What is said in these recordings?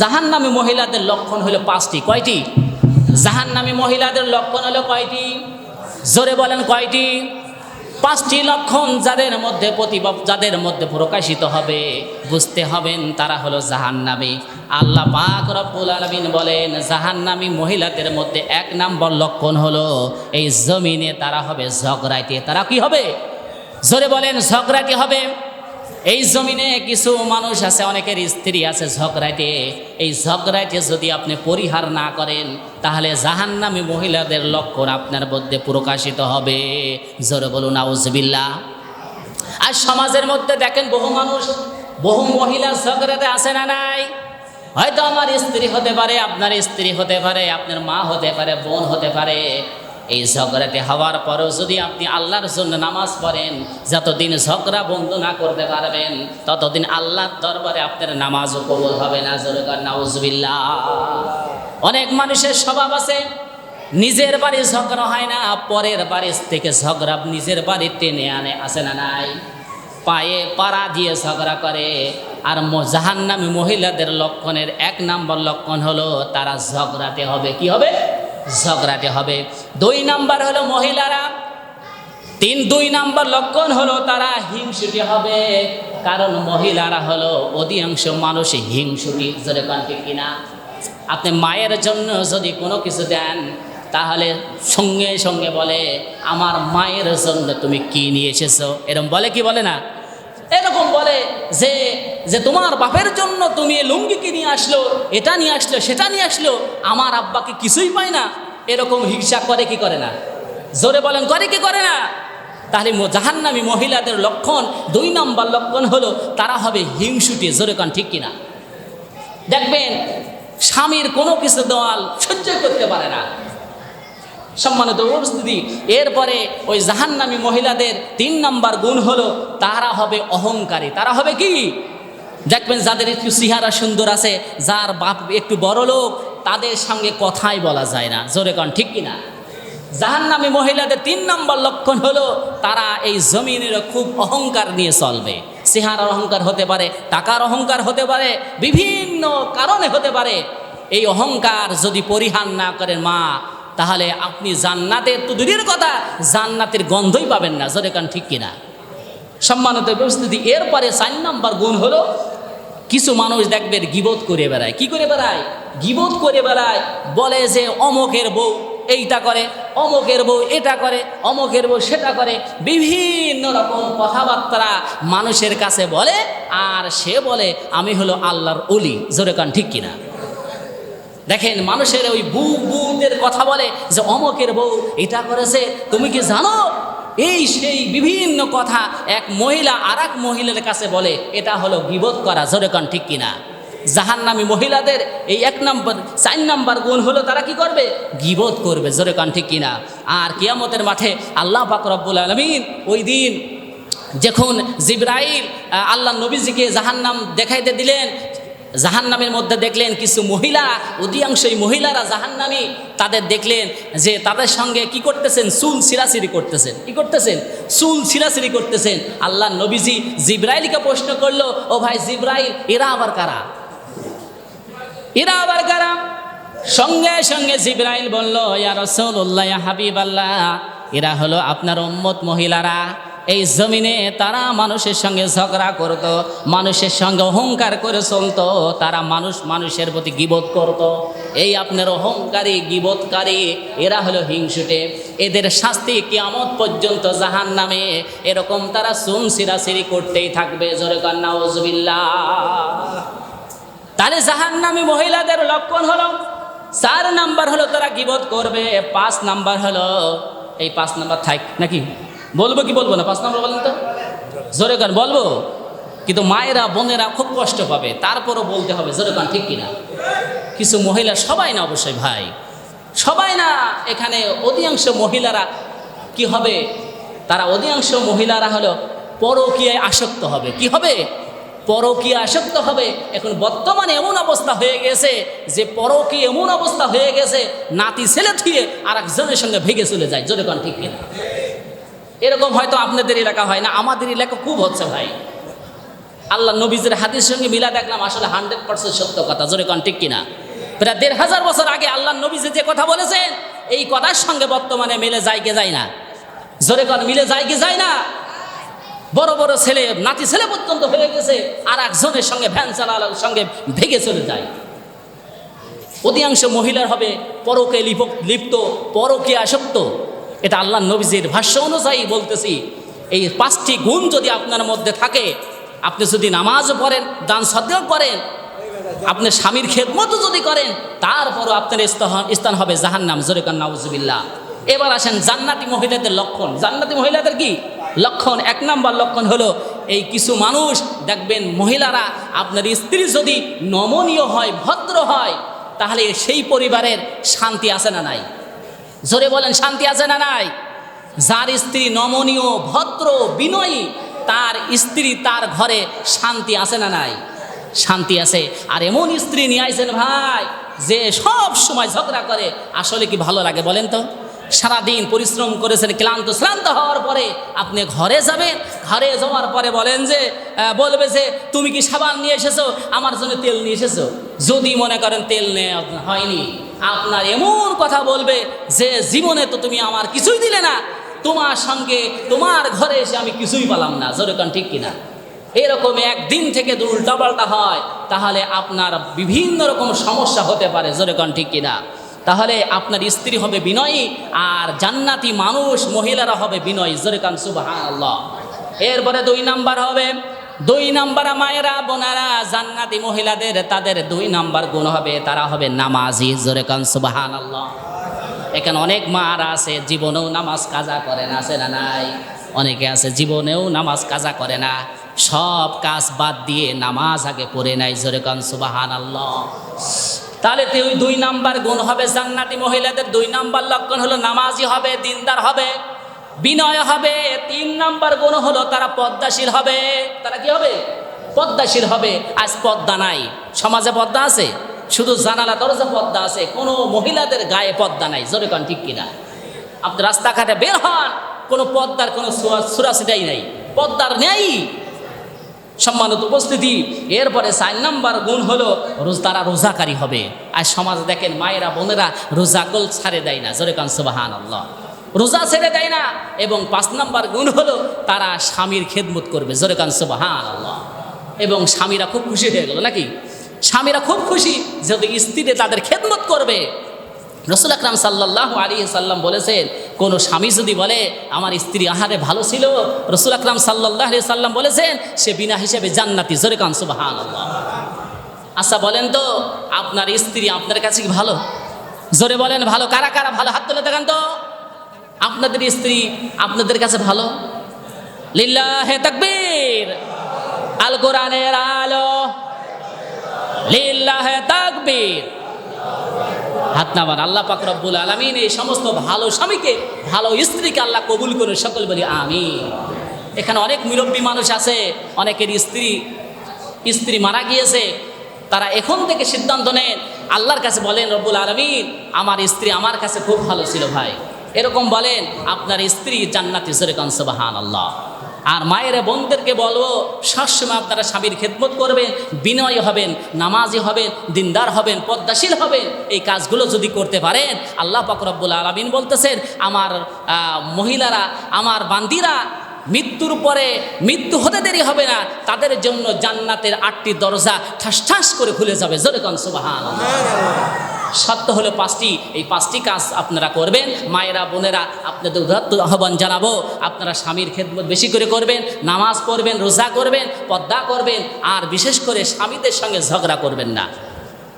জাহান নামী মহিলাদের লক্ষণ হলো পাঁচটি। কয়টি? জাহান নামী মহিলাদের লক্ষণ হলো কয়টি? জোরে বলেন কয়টি? পাঁচটি লক্ষণ যাদের মধ্যে প্রতিভা যাদের মধ্যে প্রকাশিত হবে, বুঝতে হবেন তারা হলো জাহান্নামী। আল্লাহ পাক রব্বুল আলমিন বলেন, জাহান্নামী মহিলাদের মধ্যে এক নম্বর লক্ষণ হলো এই জমিনে তারা হবে ঝগড়াইতে। তারা কি হবে? জোরে বলেন ঝগড়াটি হবে? এই জমিনে কিছু মানুষ আছে, অনেকের স্ত্রী আছে ঝগড়াইতে। এই ঝগড়াইতে যদি আপনি পরিহার না করেন, তাহলে জাহান্নামী মহিলাদের লক্ষণ আপনার মধ্যে প্রকাশিত হবে। জোরে বলুন আউজবিল্লা আর সমাজের মধ্যে দেখেন বহু মানুষ, বহু মহিলা ঝগড়াতে আসে না নাই? হয়তো আমার স্ত্রী হতে পারে, আপনার স্ত্রী হতে পারে, আপনার মা হতে পারে, বোন হতে পারে। এই ঝগড়াতে হওয়ার পরেও যদি আপনি আল্লাহর জন্য নামাজ পড়েন, যতদিন ঝগড়া বন্ধ না করতে পারবেন, ততদিন আল্লাহর দরবারে আপনার নামাজও কবুল হবে না। জরুর নাউজবিল্লা অনেক মানুষের স্বভাব আছে, নিজের বাড়ি ঝগড়া হয় না, পরের বাড়ির থেকে ঝগড়া নিজের বাড়ি টেনে আনে আসে না নাই? পায়ে পাড়া দিয়ে ঝগড়া করে। আর জাহান্নামী মহিলাদের লক্ষণের এক নম্বর লক্ষণ হলো, তারা ঝগড়াতে হবে, কি হবে? ঝগড়াতে হবে। দুই নাম্বার হলো মহিলারা, তিন, দুই নাম্বার লক্ষণ হলো তারা হিংসুটি হবে। কারণ মহিলারা হলো অধিকাংশ মানুষ হিংসুটি, জোরে ঠিক কিনা? আপনি মায়ের জন্য যদি কোনো কিছু দেন, তাহলে সঙ্গে সঙ্গে বলে, আমার মায়ের জন্য তুমি কি নিয়ে এসেছ? এরকম বলে কি বলে না? এরকম বলে যে যে তোমার বাপের জন্য তুমি এই লুঙ্গি কি নিয়ে আসলো, এটা নিয়ে আসলো, সেটা নিয়ে আসলো, আমার আব্বাকে কিছুই পায় না? এরকম হিংসা করে কি করে না? জোরে বলেন, করে কি করে না? তাহলে জাহান্নামী মহিলাদের লক্ষণ, দুই নম্বর লক্ষণ হলো তারা হবে হিংসুটি, জোরে কান ঠিক কিনা? দেখবেন, স্বামীর কোনো কিছু দেওয়াল সহ্য করতে পারে না। সম্মানিত উপস্থিতি, এরপরে ওই জাহান্নামী মহিলাদের তিন নম্বর গুণ হলো তারা হবে অহংকারী। তারা হবে কি? দেখবেন যাদের একটু সিহারা সুন্দর আছে, যার বাপ একটু বড় লোক, তাদের সঙ্গে কথাই বলা যায় না। জোরে কন, ঠিক কিনা? জাহান্নামী মহিলাদের তিন নম্বর লক্ষণ হলো, তারা এই জমিনের খুব অহংকার নিয়ে চলবে। চেহারার অহংকার হতে পারে, টাকার অহংকার হতে পারে, বিভিন্ন কারণে হতে পারে। এই অহংকার যদি পরিহার না করেন মা, তাহলে আপনি জান্নাতের, তো দূরের কথা, জান্নাতের গন্ধই পাবেন না। জোরে কান, ঠিক কিনা? সম্মানিত উপস্থিতি, এরপরে চার নম্বর গুণ হলো কিছু মানুষ দেখবেন গিবোধ করে বেড়ায়। কি করে বেড়ায়? গিবোধ করে বেড়ায়, বলে যে অমকের বউ এইটা করে অমকের বউ এটা করে অমকের বউ সেটা করে। বিভিন্ন রকম কথাবার্তা মানুষের কাছে বলে, আর সে বলে, আমি হলো আল্লাহর অলি জোরে কান, ঠিক কিনা? দেখেন, মানুষের ওই বউ বউদের কথা বলে যে অমকের বউ এটা করেছে, তুমি কি জানো? এই সেই বিভিন্ন কথা এক মহিলা আর এক মহিলার কাছে বলে, এটা হলো গিবোধ করা জোরেকন ঠিক কিনা? জাহান্নামী মহিলাদের এই এক নম্বর, চার নম্বর গুণ হলো তারা কি করবে? গিবোধ করবে জোরেকন ঠিক কিনা? আর কিয়ামতের মাঠে আল্লাহ রব্বুল আলমিন ওই দিন যখন জিব্রাইল আল্লাহ নবীজিকে জাহান্নাম দেখাইতে দিলেন জাহান্নামের মধ্যে দেখলেন কিছু মহিলা, অধিকাংশই মহিলারা জাহান্নামি। তাদের দেখলেন যে তাদের সঙ্গে কি করতেছেন? চুল ছিঁড়াছিড়ি করতেছেন। কি করতেছেন? চুল ছিঁড়াছিড়ি করতেছেন। আল্লাহ নবীজি জিব্রাইলকে প্রশ্ন করল, ও ভাই জিব্রাইল, এরা আবার কারা? এরা আবার কারা? সঙ্গে সঙ্গে জিব্রাইল বলল, ইয়া রসুল্লাহ হাবিব আল্লাহ এরা হলো আপনার উম্মত মহিলারা। এই জমিনে তারা মানুষের সঙ্গে ঝগড়া করত, মানুষের সঙ্গে অহংকার করে চলত, তারা মানুষ মানুষের প্রতি গিবোধ করত। এই আপনার অহংকারী গিবোধকারী এরা হলো হিংসুটে। এদের শাস্তি কিয়ামত পর্যন্ত জাহান নামে এরকম তারা সুম সিরাসিরি করতেই থাকবে, জোরে কান্না ওজবিল্লা তাহলে জাহান্নামী মহিলাদের লক্ষণ হলো, চার নাম্বার হলো তারা গিবোধ করবে, পাঁচ নাম্বার হলো, এই পাঁচ নাম্বার থাক নাকি? বলব কি বলব না? পাঁচ নম্বর বলেন তো? জোরে গান, বলব? কিন্তু মায়েরা, বোনেরা খুব কষ্ট পাবে, তারপরও বলতে হবে, জোরে গান, ঠিক কিনা? কিছু মহিলা, সবাই না অবশ্যই ভাই। সবাই না, এখানে অধিকাংশ মহিলারা কি হবে? তারা অধিকাংশ মহিলারা হলো পরকীয়ায় আসক্ত হবে। কি হবে? পরকীয়া আসক্ত হবে। এখন বর্তমানে এমন অবস্থা হয়ে গেছে যে পরকী এমন অবস্থা হয়ে গেছে, নাতি ছেলে থুয়ে আর একজনের সঙ্গে ভেঙে চলে যায়। যদি কোন ঠিক কিনা? এরকম হয়তো আপনাদের এলাকা হয় না, আমাদের এলাকা খুব হচ্ছে ভাই। আল্লাহ নবীজের হাদিসের সঙ্গে মিলা দেখলাম আসলে হান্ড্রেড পার্সেন্ট সত্য কথা, জোরে কন, ঠিক কিনা? প্রায় দেড় হাজার বছর আগে আল্লাহ নবীজে যে কথা বলেছেন, এই কথার সঙ্গে বর্তমানে মিলে যায় কে যায় না? জোরে কন, মিলে যায় কি যায় না? বড় বড় ছেলে, নাতি ছেলে পর্যন্ত হয়ে গেছে আর একজনের সঙ্গে ভ্যান চালানোর সঙ্গে ভেগে চলে যায়। অধিকাংশ মহিলার হবে পরকে লিপ- লিপ্ত, পরকে আসক্ত। এটা আল্লাহ নবীজির ভাষ্য অনুযায়ী বলতেছি, এই পাঁচটি গুণ যদি আপনার মধ্যে থাকে, আপনি যদি নামাজও পড়েন, দান সদ্দেও করেন, আপনি স্বামীর খেদমতও যদি করেন, তারপরও আপনার স্থান- হবে জাহান্নাম জরিকান নাউজুবিল্লাহ। এবার আসেন জান্নাতি মহিলাদের লক্ষণ। জান্নাতি মহিলাদের কি? লক্ষণ, এক নাম্বার লক্ষণ হলো, এই কিছু মানুষ, দেখবেন মহিলারা, আপনার স্ত্রী যদি নমনীয় হয়, ভদ্র হয়, তাহলে সেই পরিবারের শান্তি আছে না নাই? জোরে বলেন, শান্তি আছে না নাই? যার স্ত্রী নমনীয়, ভদ্র, বিনয়ী, তার স্ত্রী তার ঘরে শান্তি আছে না নাই? শান্তি আছে। আর এমন স্ত্রী নিয়ে আইছেন ভাই, যে সব সময় ঝগড়া করে, আসলে কি ভালো লাগে বলেন তো? সারাদিন পরিশ্রম করেছেন, ক্লান্ত শ্রান্ত হওয়ার পরে আপনি ঘরে যাবেন, ঘরে যাওয়ার পরে বলেন যে বলবে যে, তুমি কি সাবান নিয়ে এসেছ? আমার জন্য তেল নিয়ে এসেছ? যদি মনে করেন তেল নেওয়া হয়নি। আপনার এমন কথা বলবে, যে জীবনে তো তুমি আমার কিছুই দিলে না। তোমার সঙ্গে, তোমার ঘরে এসে আমি কিছুই পেলাম না। যেরকম ঠিক কিনা? এরকম একদিন থেকে উল্টাপাল্টা হয়, তাহলে আপনার বিভিন্ন রকম সমস্যা হতে পারে। যেরকম ঠিক কিনা? তাহলে আপনার স্ত্রী হবে বিনয়ী, আর জান্নাতি মানুষ মহিলারা হবে বিনয়ী। জোরেকান সুবাহ এরপরে দুই নাম্বার হবে দুই নাম্বার মায়েরা, বোনারা, জান্নাতি মহিলাদের তাদের দুই নাম্বার গুণ হবে, তারা হবে নামাজি। জোরেকান সুবাহান আল্লাহ এখানে অনেক মারা আছে, জীবনেও নামাজ কাজা করে না, আছে না নাই? অনেকে আছে, জীবনেও নামাজ কাজা করে না। সব কাজ বাদ দিয়ে নামাজ আগে পড়ে নাই জোরেকান সুবাহান আল্লাহ তাহলে দুই নাম্বার গুণ হবে জান্নাতি মহিলাদের, দুই নাম্বার লক্ষণ হলো নামাজি হবে, দিনদার হবে। বিনয় হবে, তিন নাম্বার গুণ হলো তারা পদ্মাশীল হবে। তারা কি হবে? পদ্মাশীল হবে। আজ পদ্মা নাই। সমাজে পদ্মা আছে? শুধু জানালা, দরজা পদ্মা আছে। কোনো মহিলাদের গায়ে পদ্মা নাই। জোরে কন, ঠিক কিনা? আপনি রাস্তাঘাটে বের হন, কোনো পদ্মার কোনো সুরাসিটাই নাই। পদ্মার নেই। সম্মানিত উপস্থিতি, এরপরে চার নাম্বার গুণ হলো রোজ তারা রোজাকারী হবে। আর সমাজ দেখেন মায়েরা, বোনেরা রোজা গোল ছাড়ে দেয় না। জোরে কান সুবাহান আল্লাহ রোজা ছেড়ে দেয় না। এবং পাঁচ নাম্বার গুণ হলো তারা স্বামীর খেদমত করবে। জোরে কান সুবাহান আল্লাহ এবং স্বামীরা খুব খুশি হয়ে গেল, নাকি? স্বামীরা খুব খুশি যদি স্ত্রী তাদের খেদমত করবে। রসুল আকরাম সাল্লাহ আলী সাল্লাম বলেছেন, কোনো স্বামী যদি বলে, আমার স্ত্রী আহারে ভালো ছিল রসুল আকরাম সাল্লাহ আলি সাল্লাম বলেছেন, সে বিনা হিসেবে জান্নাতি জোরে কান সুবাহান আচ্ছা বলেন তো, আপনার স্ত্রী আপনার কাছে কি ভালো? জোরে বলেন, ভালো? কারা কারা? ভালো হাত তুলে দেখান তো। আপনাদের স্ত্রী আপনাদের কাছে ভালো? লিল্লাহে তাকবীর। আল কোরআনের আলো। লিল্লাহে তাকবীর। হাত নামান। আল্লাহ পাক রব্বুল আলমিন এই সমস্ত ভালো স্বামীকে, ভালো স্ত্রীকে আল্লাহ কবুল করে সকল বলি আমি এখানে অনেক মুরব্বী মানুষ আছে, অনেকের স্ত্রী স্ত্রী মারা গিয়েছে। তারা এখন থেকে সিদ্ধান্ত নেন, আল্লাহর কাছে বলেন, রব্বুল আলমিন, আমার স্ত্রী আমার কাছে খুব ভালো ছিল ভাই। এরকম বলেন, আপনার স্ত্রী জান্নাতি সরে কনসবাহান আল্লাহ আর মায়ের বোনদেরকে বলব, সবসময় আপনারা স্বামীর খেদমত করবেন, বিনয় হবেন, নামাজি হবেন, দিনদার হবেন, পদ্মাশীল হবেন। এই কাজগুলো যদি করতে পারেন, আল্লাহ পাকরব্বুল আলমিন বলতেছেন, আমার মহিলারা, আমার বান্দিরা, মৃত্যুর পরে মৃত্যু হতে দেরি হবে না। তাদের জন্য জান্নাতের আটটি দরজা ঠাস ঠাস করে খুলে যাবে। জোরে কন সত্য হলো পাঁচটি। এই পাঁচটি কাজ আপনারা করবেন। মায়েরা, বোনেরা, আপনাদের উদাত্ত আহ্বান জানাব। আপনারা স্বামীর খেদমত বেশি করে করবেন, নামাজ পড়বেন, রোজা করবেন, পদ্মা করবেন, আর বিশেষ করে স্বামীদের সঙ্গে ঝগড়া করবেন না।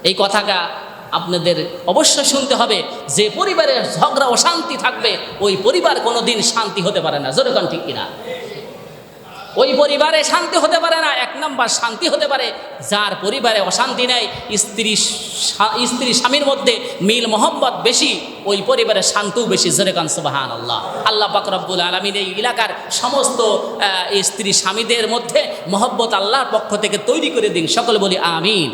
এই কথাটা আপনাদের অবশ্যই শুনতে হবে। যে পরিবারে ঝগড়া, অশান্তি থাকবে, ওই পরিবার কোনো দিন শান্তি হতে পারে না। যেরকম ঠিক কিনা? ওই পরিবারে শান্তি হতে পারে না, এক নম্বর শান্তি হতে পারে যার পরিবারে অশান্তি নেই, স্ত্রী স্ত্রী স্বামীর মধ্যে মিল মোহাম্মত বেশি, ওই পরিবারে শান্তিও বেশি। জোরেকান সুবাহান আল্লাহ আল্লাহ পাকরব্বুল আলমিন এই এলাকার সমস্ত স্ত্রী স্বামীদের মধ্যে মহব্বত আল্লাহর পক্ষ থেকে তৈরি করে দিন। সকল বলি, আমিন।